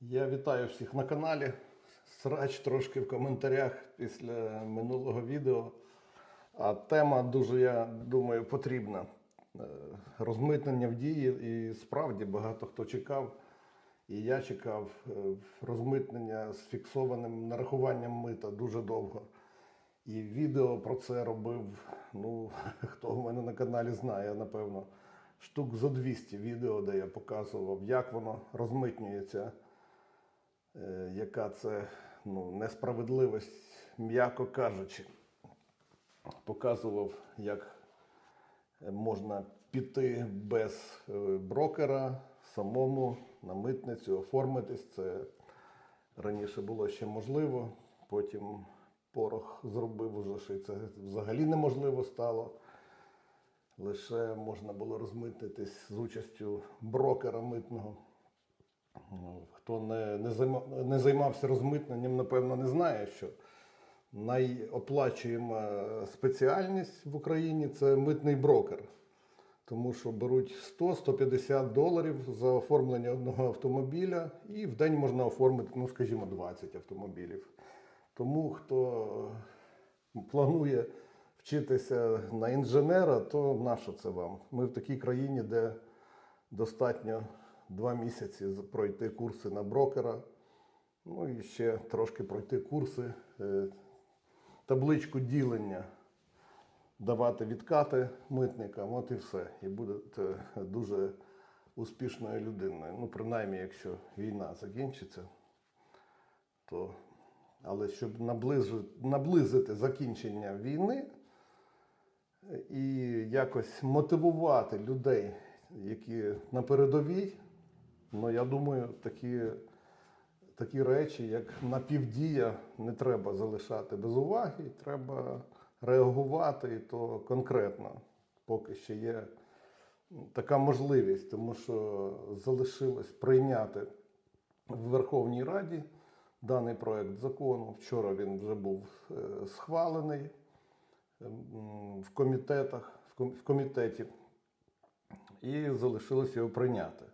Я вітаю всіх на каналі. Срач трошки в коментарях після минулого відео. А тема дуже, я думаю, потрібна. Е, Розмитнення в дії, і справді багато хто чекав. І я чекав е, розмитнення з фіксованим нарахуванням мита дуже довго. І відео про це робив. Ну, хто в мене на каналі знає, напевно, штук за 200 відео, де я показував, як воно розмитнюється яка це ну, несправедливість, м'яко кажучи. Показував, як можна піти без е, брокера самому на митницю, оформитись. Це раніше було ще можливо. Потім порох зробив уже, що це взагалі неможливо стало. Лише можна було розмитнитись з участю брокера митного. Ну, Хто не, не, займа, не займався розмитненням, напевно, не знає, що найоплачуєма спеціальність в Україні це митний брокер. Тому що беруть 100-150 доларів за оформлення одного автомобіля, і в день можна оформити, ну, скажімо, 20 автомобілів. Тому хто планує вчитися на інженера, то нащо це вам? Ми в такій країні, де достатньо два місяці пройти курси на брокера, ну і ще трошки пройти курси, е, табличку ділення, давати відкати митникам, от і все. І будете дуже успішною людиною. Ну, принаймні, якщо війна закінчиться, то. Але щоб наближити, наблизити закінчення війни і якось мотивувати людей, які на передовій, ну я думаю, такі, такі речі, як напівдія, не треба залишати без уваги, треба реагувати і то конкретно, поки ще є така можливість, тому що залишилось прийняти в Верховній Раді даний проект закону. Вчора він вже був е, схвалений в комітетах, в комітеті, і залишилось його прийняти.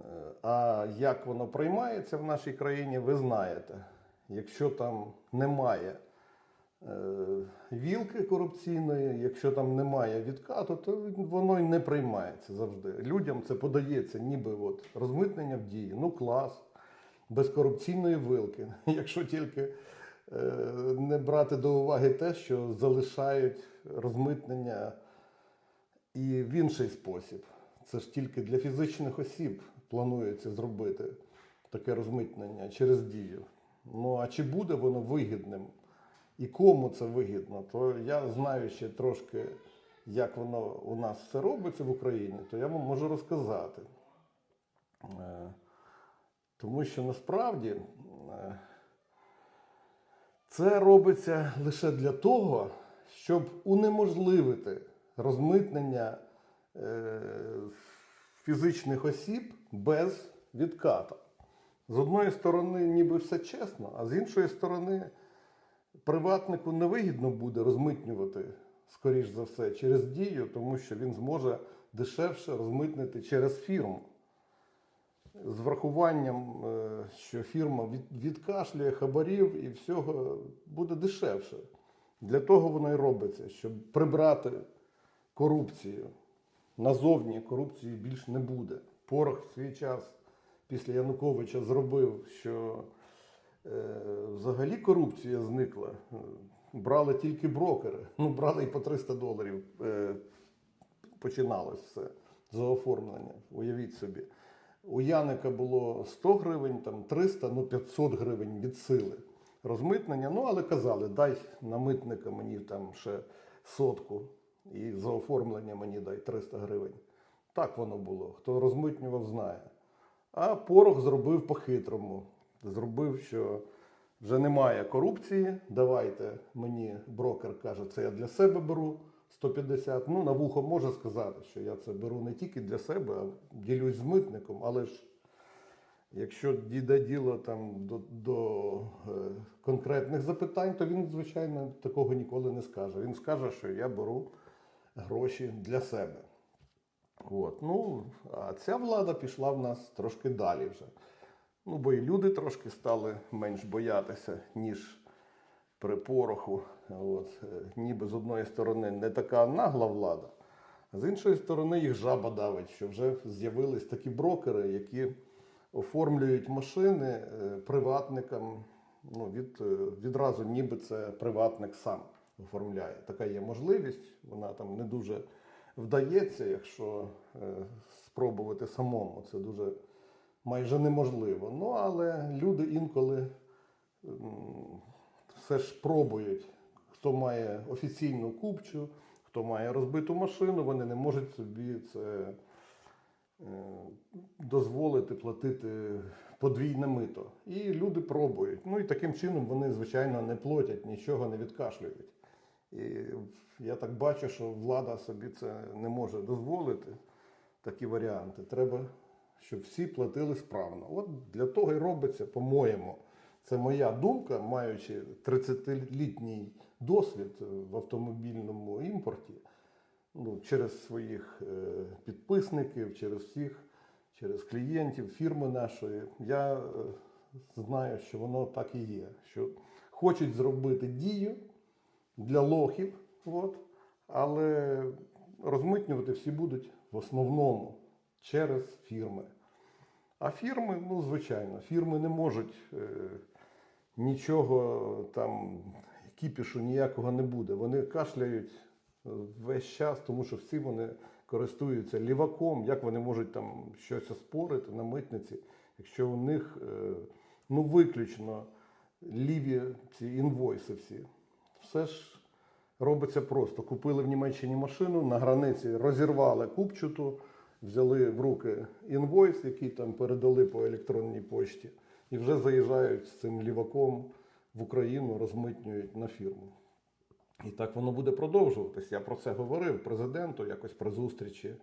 Е, А як воно приймається в нашій країні, ви знаєте. Якщо там немає е, вілки корупційної, якщо там немає відкату, то воно й не приймається завжди. Людям це подається, ніби от розмитнення в дії, ну клас, без корупційної вилки. Якщо тільки е, не брати до уваги те, що залишають розмитнення і в інший спосіб. Це ж тільки для фізичних осіб планується зробити таке розмитнення через дію. Ну а чи буде воно вигідним і кому це вигідно, то я знаю ще трошки, як воно у нас все робиться в Україні, то я вам можу розказати. Е, Тому що насправді е, це робиться лише для того, щоб унеможливити розмитнення е, фізичних осіб без відката. З одної сторони, ніби все чесно, а з іншої сторони, приватнику невигідно буде розмитнювати, скоріш за все, через дію, тому що він зможе дешевше розмитнити через фірму. З врахуванням, е, що фірма відкашлює хабарів і всього буде дешевше. Для того воно і робиться, щоб прибрати корупцію. Назовні корупції більш не буде. Порох в свій час після Януковича зробив, що е, взагалі корупція зникла. Брали тільки брокери. Ну, брали і по 300 доларів. Е, починалось все за оформлення. Уявіть собі. У Яника було 100 гривень, там 300, ну 500 гривень від сили розмитнення. Ну, але казали, дай на митника мені там ще сотку і за оформлення мені дай 300 гривень. Так воно було. Хто розмитнював, знає. А порох зробив по-хитрому. Зробив, що вже немає корупції. Давайте мені брокер каже, це я для себе беру 150. Ну, на вухо може сказати, що я це беру не тільки для себе, а ділюсь з митником, але ж. Якщо дійде діло там до, до е, конкретних запитань, то він, звичайно, такого ніколи не скаже. Він скаже, що я беру гроші для себе. От. Ну, а ця влада пішла в нас трошки далі вже. Ну, бо і люди трошки стали менш боятися, ніж при пороху. От. е, Ніби з одної сторони не така нагла влада, а з іншої сторони їх жаба давить, що вже з'явились такі брокери, які оформлюють машини е, приватникам. Ну, від, е, відразу ніби це приватник сам оформляє. Така є можливість, вона там не дуже вдається, якщо е, спробувати самому. Це дуже майже неможливо. Ну, але люди інколи все ж пробують. Хто має офіційну купчу, хто має розбиту машину, вони не можуть собі це е, дозволити платити подвійне мито. І люди пробують. Ну і таким чином вони, звичайно, не платять, нічого не відкашлюють. І я так бачу, що влада собі це не може дозволити, такі варіанти. Треба, щоб всі платили справно. От для того і робиться, по-моєму. Це моя думка, маючи 30-літній досвід в автомобільному імпорті, ну, через своїх е, підписників, через всіх, через клієнтів фірми нашої. Я е, знаю, що воно так і є. Що хочуть зробити дію для лохів, от, але розмитнювати всі будуть в основному через фірми. А фірми, ну, звичайно, фірми не можуть е, нічого там, кіпішу ніякого не буде. Вони кашляють весь час, тому що всі вони користуються ліваком, як вони можуть там щось оспорити на митниці, якщо у них е, ну, виключно ліві ці інвойси всі. Все ж робиться просто. Купили в Німеччині машину, на границі розірвали купчуту, взяли в руки інвойс, який там передали по електронній пошті, і вже заїжджають з цим ліваком в Україну, розмитнюють на фірму. І так воно буде продовжуватись. Я про це говорив президенту якось при зустрічі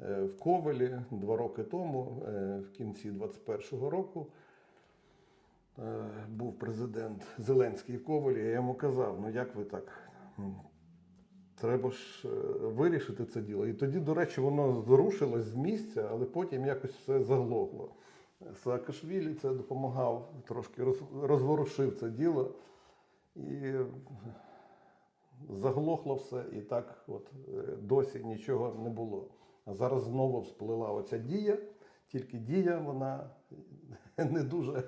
е, в Ковелі два роки тому, е, в кінці 21-го року. Е, Був президент Зеленський в Ковелі, я йому казав, ну як ви так? Треба ж е, вирішити це діло. І тоді, до речі, воно зрушилось з місця, але потім якось все заглохло. Саакашвілі це допомагав, трошки розворушив це діло. І заглохло все, і так от е, досі нічого не було. А зараз знову всплила оця дія, тільки дія, вона не дуже,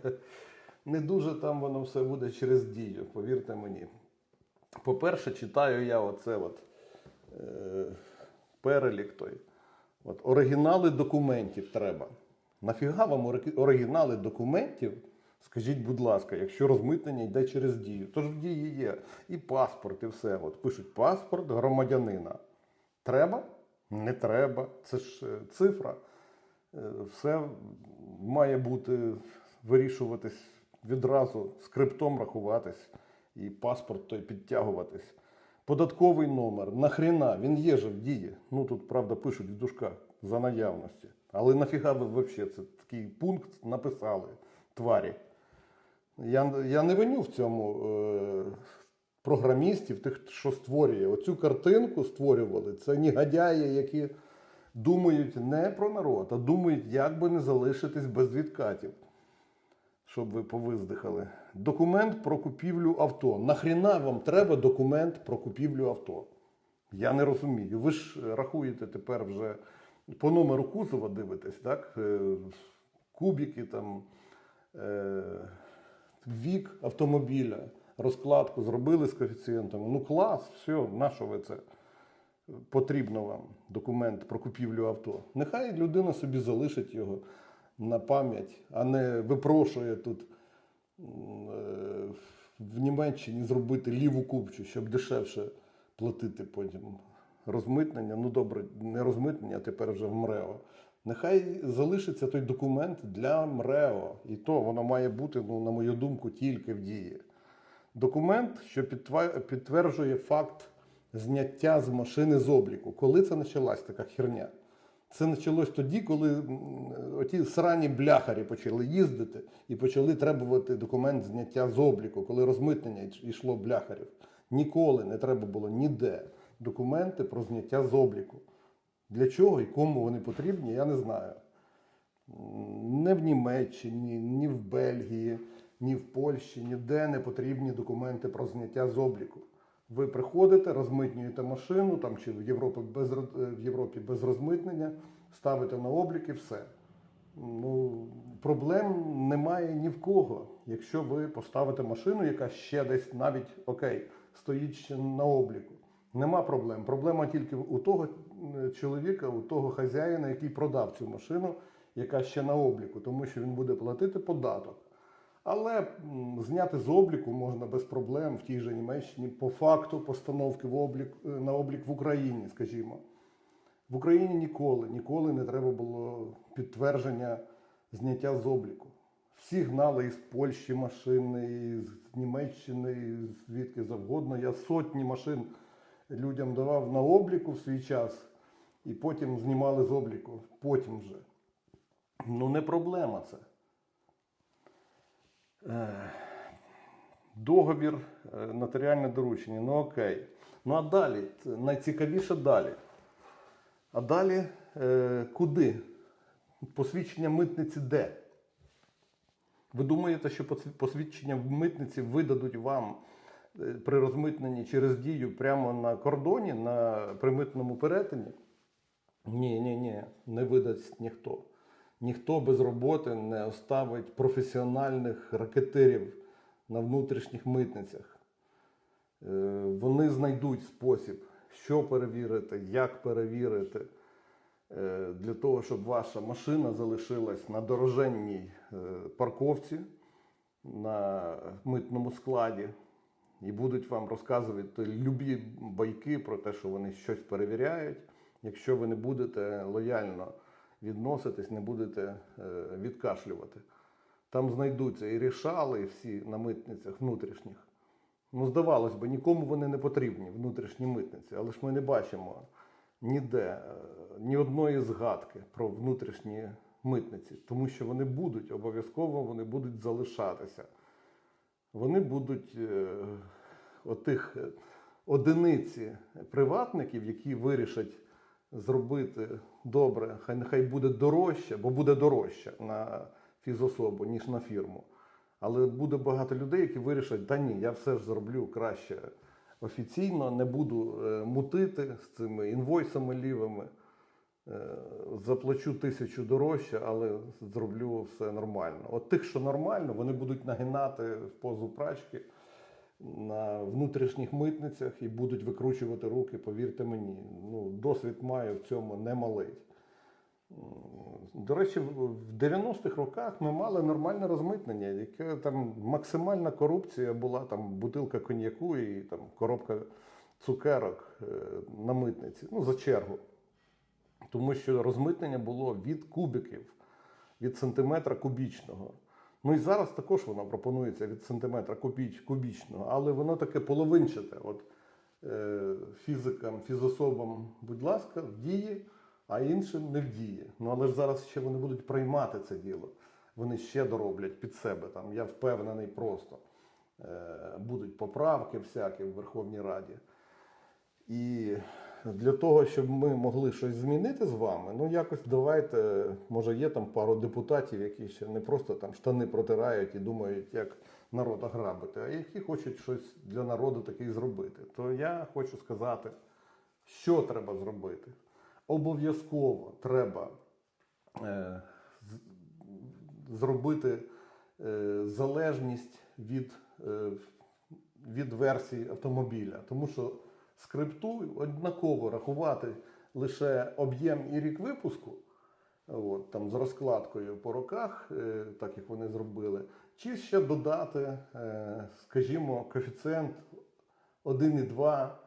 не дуже там воно все буде через дію, повірте мені. По-перше, читаю я оце от, е, перелік той. От, оригінали документів треба. Нафіга вам оригінали документів? Скажіть, будь ласка, якщо розмитнення йде через дію, то ж в дії є і паспорт, і все. От пишуть паспорт громадянина. Треба? Не треба. Це ж е, цифра. Е, Все має бути вирішуватись відразу, скриптом рахуватись і паспорт той підтягуватись. Податковий номер, нахрена, він є же в дії. Ну тут, правда, пишуть в дужках за наявності. Але нафіга ви взагалі це такий пункт написали, тварі. Я, я не виню в цьому е, програмістів, тих, що створює. Оцю картинку створювали. Це негодяї, які думають не про народ, а думають, як би не залишитись без відкатів. Щоб ви повиздихали. Документ про купівлю авто. Нахріна вам треба документ про купівлю авто? Я не розумію. Ви ж е, рахуєте тепер вже по номеру кузова дивитесь, так? Е, Кубики там, е, вік автомобіля, розкладку зробили з коефіцієнтами. Ну клас, все, на що ви це? Потрібно вам документ про купівлю авто. Нехай людина собі залишить його на пам'ять, а не випрошує тут е, в Німеччині зробити ліву купчу, щоб дешевше платити потім розмитнення. Ну добре, не розмитнення, а тепер вже в МРЕО. Нехай залишиться той документ для МРЕО. І то воно має бути, ну, на мою думку, тільки в дії. Документ, що підтверджує факт зняття з машини з обліку. Коли це почалась така херня? Це почалось тоді, коли оті срані бляхарі почали їздити і почали требувати документ зняття з обліку, коли розмитнення йшло бляхарів. Ніколи не треба було ніде документи про зняття з обліку. Для чого і кому вони потрібні, я не знаю. Не в Німеччині, ні в Бельгії, ні в Польщі, ніде не потрібні документи про зняття з обліку. Ви приходите, розмитнюєте машину там чи в Європі без е, в Європі без розмитнення, ставите на облік і все. Ну, проблем немає ні в кого. Якщо ви поставите машину, яка ще десь навіть окей, стоїть ще на обліку. Нема проблем. Проблема тільки у того е, чоловіка, у того хазяїна, який продав цю машину, яка ще на обліку, тому що він буде платити податок. Але зняти з обліку можна без проблем в тій же Німеччині по факту постановки в облік, е, на облік в Україні, скажімо. В Україні ніколи, ніколи не треба було підтвердження зняття з обліку. Всі гнали із Польщі машини, з Німеччини, звідки завгодно. Я сотні машин людям давав на обліку в свій час і потім знімали з обліку. Потім вже. Ну, не проблема це. Е, Договір, е, нотаріальне доручення, ну окей. Ну а далі, найцікавіше далі. А далі е, куди? Посвідчення митниці де? Ви думаєте, що посвідчення в митниці видадуть вам е, при розмитненні через дію прямо на кордоні, на примитному перетині? Ні, ні, ні, не видасть ніхто. Ніхто без роботи не оставить професіональних ракетирів на внутрішніх митницях. Е, Вони знайдуть спосіб, що перевірити, як перевірити, е, для того, щоб ваша машина залишилась на дороженній е, парковці на митному складі. І будуть вам розказувати любі байки про те, що вони щось перевіряють. Якщо ви не будете лояльно відноситись, не будете е, відкашлювати. Там знайдуться і рішали, і всі на митницях внутрішніх. Ну, здавалось би, нікому вони не потрібні, внутрішні митниці, але ж ми не бачимо ніде е, ні одної згадки про внутрішні митниці, тому що вони будуть обов'язково вони будуть залишатися. Вони будуть е, отих одиниці приватників, які вирішать зробити добре, хай нехай буде дорожче, бо буде дорожче на фізособу, ніж на фірму. Але буде багато людей, які вирішать, та ні, я все ж зроблю краще офіційно, не буду е, мутити з цими інвойсами лівими. Е, заплачу тисячу дорожче, але зроблю все нормально. От тих, що нормально, вони будуть нагинати в позу прачки на внутрішніх митницях і будуть викручувати руки, повірте мені. Ну, досвід маю в цьому немалий. До речі, в в 90-х роках ми мали нормальне розмитнення, яке там максимальна корупція була, там бутилка коньяку і там коробка цукерок е, на митниці, ну за чергу. Тому що розмитнення було від кубиків, від сантиметра кубічного. Ну і зараз також воно пропонується від сантиметра кубіч, кубічного, але воно таке половинчате. От е, фізикам, фізособам, будь ласка, в дії, а іншим не в дії. Ну але ж зараз ще вони будуть приймати це діло. Вони ще дороблять під себе. Там, я впевнений просто. Е, будуть поправки всякі в Верховній Раді. І для того, щоб ми могли щось змінити з вами, ну якось давайте, може, є там пару депутатів, які ще не просто там штани протирають і думають, як народ ограбити, а які хочуть щось для народу таке зробити. То я хочу сказати, що треба зробити. Обов'язково треба е, зробити е, залежність від, е, від версії автомобіля. Тому що скрипту однаково рахувати лише об'єм і рік випуску, от, там, з розкладкою по роках, е, так як вони зробили, чи ще додати, е, скажімо, коефіцієнт 1,2.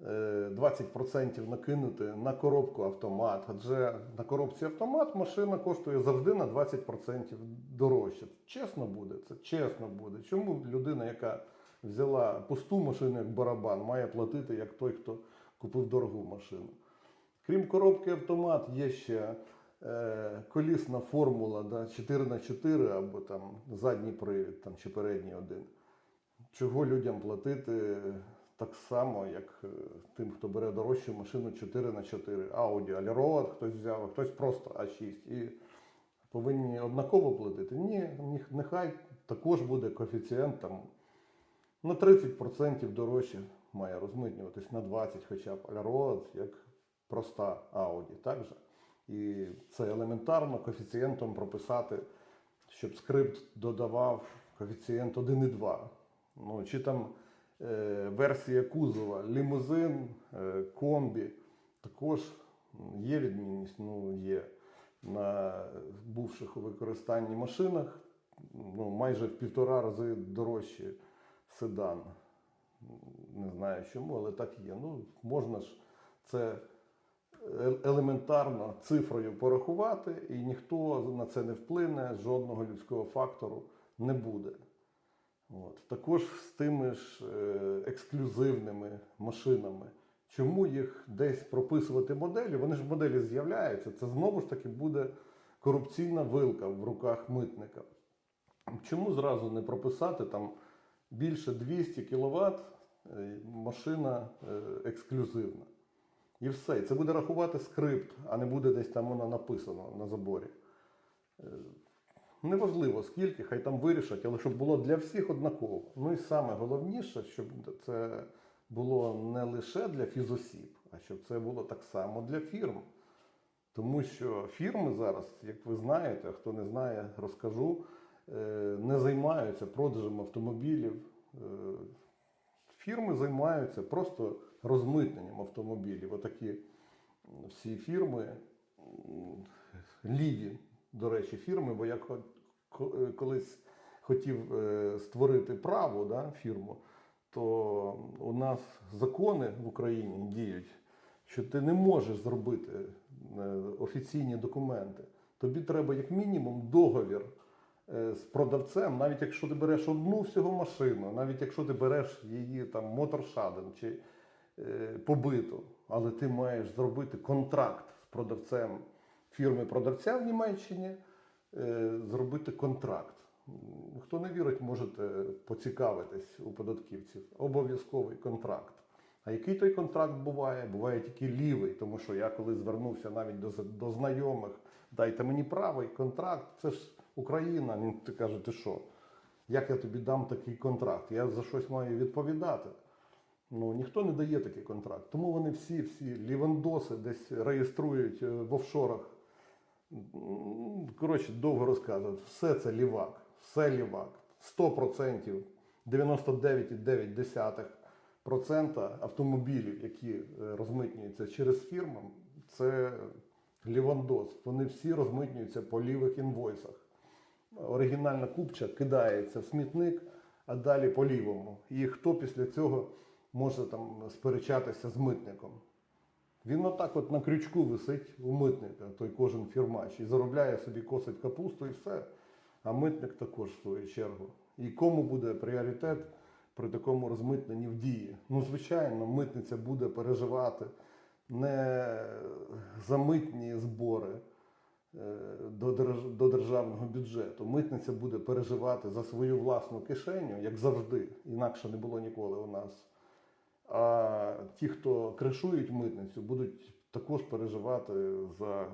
е, 20% накинути на коробку автомат. Адже на коробці автомат машина коштує завжди на 20% дорожче. Чесно буде, це чесно буде. Чому людина, яка взяла пусту машину як барабан, має платити як той, хто купив дорогу машину? Крім коробки автомат, є ще е, колісна формула да, 4х4 або там задній привід там, чи передній один. Чого людям платити так само, як е, тим, хто бере дорожчу машину 4х4, Audi, Allroad хтось взяв, а хтось просто А6. І повинні однаково платити. Ні- нехай також буде коефіцієнт там на 30% дорожче має розмитнюватись на 20% хоча б Road, як проста Audi. Так? І це елементарно коефіцієнтом прописати, щоб скрипт додавав коефіцієнт 1,2. Ну, чи там е, версія кузова, лімузин, е, комбі. Також є відмінність, ну є на бувших у використанні машинах ну, майже в півтора рази дорожче седан. Не знаю чому, але так є. Ну, можна ж це е- елементарно цифрою порахувати, і ніхто на це не вплине, жодного людського фактору не буде. От. Також з тими ж е, ексклюзивними машинами. Чому їх десь прописувати моделі? Вони ж моделі з'являються. Це знову ж таки буде корупційна вилка в руках митника. Чому зразу не прописати там більше 200 кВт машина е, ексклюзивна? І все. Це буде рахувати скрипт, а не буде десь там воно написано на заборі. Е, Неважливо скільки, хай там вирішать, але щоб було для всіх однаково. Ну і саме головніше, щоб це було не лише для фізосіб, а щоб це було так само для фірм. Тому що фірми зараз, як ви знаєте, хто не знає, розкажу, е, не займаються продажем автомобілів. Е, Фірми займаються просто розмитненням автомобілів. Отакі всі фірми, ліві, до речі, фірми, бо я е, колись хотів е, створити право да, фірму, то у нас закони в Україні діють, що ти не можеш зробити е, офіційні документи. Тобі треба як мінімум договір е, з продавцем, навіть якщо ти береш одну всього машину, навіть якщо ти береш її там моторшаден чи е, побиту, але ти маєш зробити контракт з продавцем фірми продавця в Німеччині, е, зробити контракт. Хто не вірить, можете поцікавитись у податківців. Обов'язковий контракт. А який той контракт буває? Буває тільки лівий, тому що я коли звернувся навіть до, до знайомих, дайте мені правий контракт, це ж Україна. Він каже, ти що? Як я тобі дам такий контракт? Я за щось маю відповідати. Ну, ніхто не дає такий контракт. Тому вони всі, всі лівандоси десь реєструють е, в офшорах. Коротше, довго розказувати. Все це лівак, все лівак. 100%, 99,9% автомобілів, які е, розмитнюються через фірму, це лівандос. Вони всі розмитнюються по лівих інвойсах. Оригінальна купча кидається в смітник, а далі по лівому. І хто після цього може там сперечатися з митником? Він отак от на крючку висить у митника, той кожен фірмач, і заробляє собі косить капусту і все. А митник також в свою чергу. І кому буде пріоритет при такому розмитненні в дії? Ну, звичайно, митниця буде переживати не за митні збори до, держ- державного бюджету. Митниця буде переживати за свою власну кишеню, як завжди. Інакше не було ніколи у нас. А ті, хто кришують митницю, будуть також переживати за,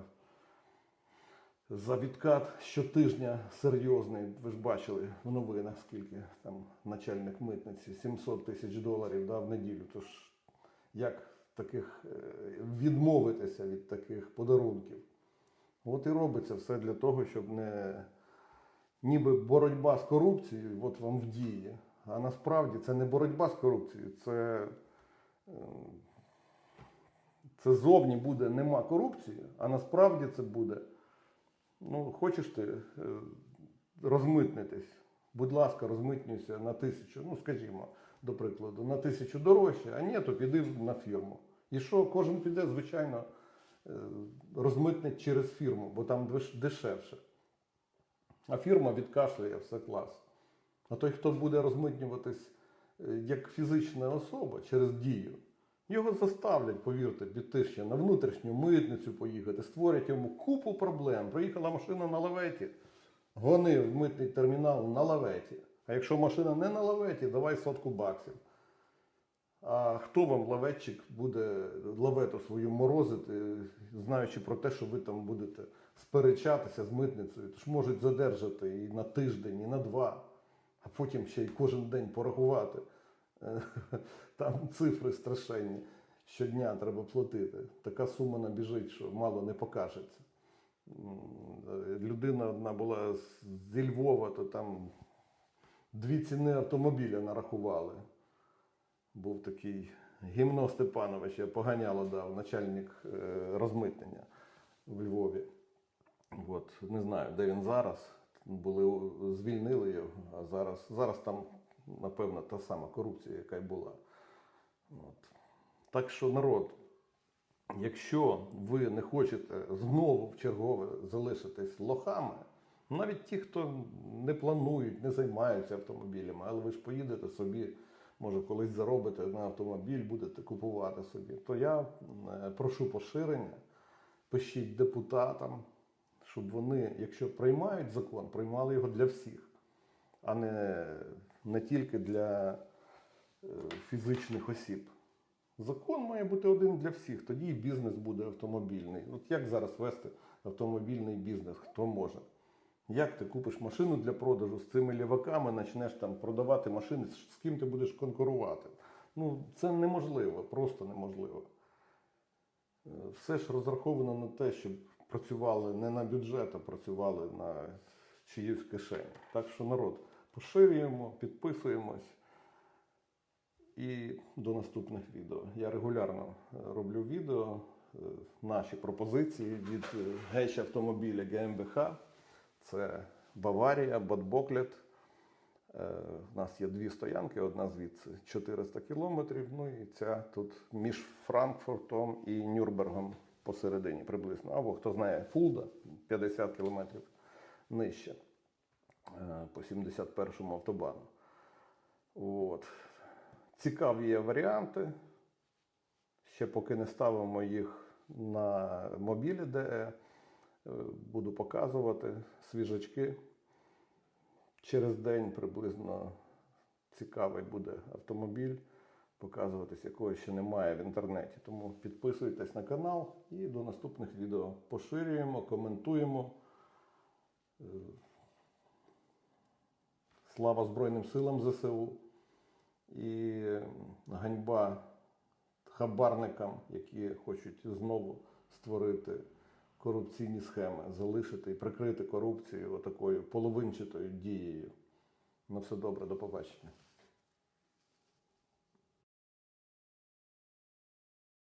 за відкат щотижня серйозний. Ви ж бачили в новинах, скільки там начальник митниці 700 тисяч доларів дав неділю. Тож як таких е, відмовитися від таких подарунків? От і робиться все для того, щоб не ніби боротьба з корупцією, от вам в дії. А насправді це не боротьба з корупцією, це, е, це зовні буде нема корупції, а насправді це буде. Ну, хочеш ти е, розмитнитись, будь ласка, розмитнюйся на тисячу, ну скажімо, до прикладу, на тисячу дорожче, а ні, то піди на фірму. І що, кожен піде, звичайно, розмитнить через фірму, бо там дешевше. А фірма відкашляє все клас. А той, хто буде розмитнюватись е, як фізична особа через дію, його заставлять, повірте, піти ще на внутрішню митницю поїхати, створять йому купу проблем. Приїхала машина на лаветі, гони в митний термінал на лаветі. А якщо машина не на лаветі, давай сотку баксів. А хто вам лаветчик буде лавету свою морозити, знаючи про те, що ви там будете сперечатися з митницею. Тож можуть задержати і на тиждень, і на два, а потім ще й кожен день порахувати. Е, Там цифри страшенні. Щодня треба платити. Така сума набіжить, що мало не покажеться. Людина одна була зі Львова, то там дві ціни автомобіля нарахували. Був такий гімно Степанович, я поганяло дав, начальник е, розмитнення в Львові. От, не знаю, де він зараз. Були, звільнили його, а зараз, зараз там, напевно, та сама корупція, яка й була. От. Так що народ, якщо ви не хочете знову в чергове залишитись лохами, навіть ті, хто не планують, не займаються автомобілями, але ви ж поїдете собі, може, колись заробите на автомобіль, будете купувати собі, то я е, прошу поширення, пишіть депутатам, щоб вони, якщо приймають закон, приймали його для всіх, а не, не тільки для е, фізичних осіб. Закон має бути один для всіх, тоді і бізнес буде автомобільний. От як зараз вести автомобільний бізнес? Хто може? Як ти купиш машину для продажу з цими ліваками, почнеш там продавати машини, з ким ти будеш конкурувати? Ну, це неможливо, просто неможливо. Е, Все ж розраховано на те, щоб працювали не на бюджет, а працювали на чиюсь кишені. Так що народ, поширюємо, підписуємось. І до наступних відео. Я регулярно е, роблю відео, е, наші пропозиції від геч автомобіля ГМБХ. Це Баварія, Бадбоклет. Е, У нас є дві стоянки, одна звідси 400 кілометрів. Ну і ця тут між Франкфуртом і Нюрнбергом посередині приблизно. Або хто знає, Фулда 50 кілометрів нижче е, по 71-му автобану. От. Цікаві є варіанти. Ще поки не ставимо їх на мобілі, де е, буду показувати свіжачки. Через день приблизно цікавий буде автомобіль, показуватись, якого ще немає в інтернеті. Тому підписуйтесь на канал і до наступних відео поширюємо, коментуємо. Е, Слава Збройним силам ЗСУ і ганьба хабарникам, які хочуть знову створити корупційні схеми, залишити і прикрити корупцію отакою половинчатою дією. На все добре, до побачення.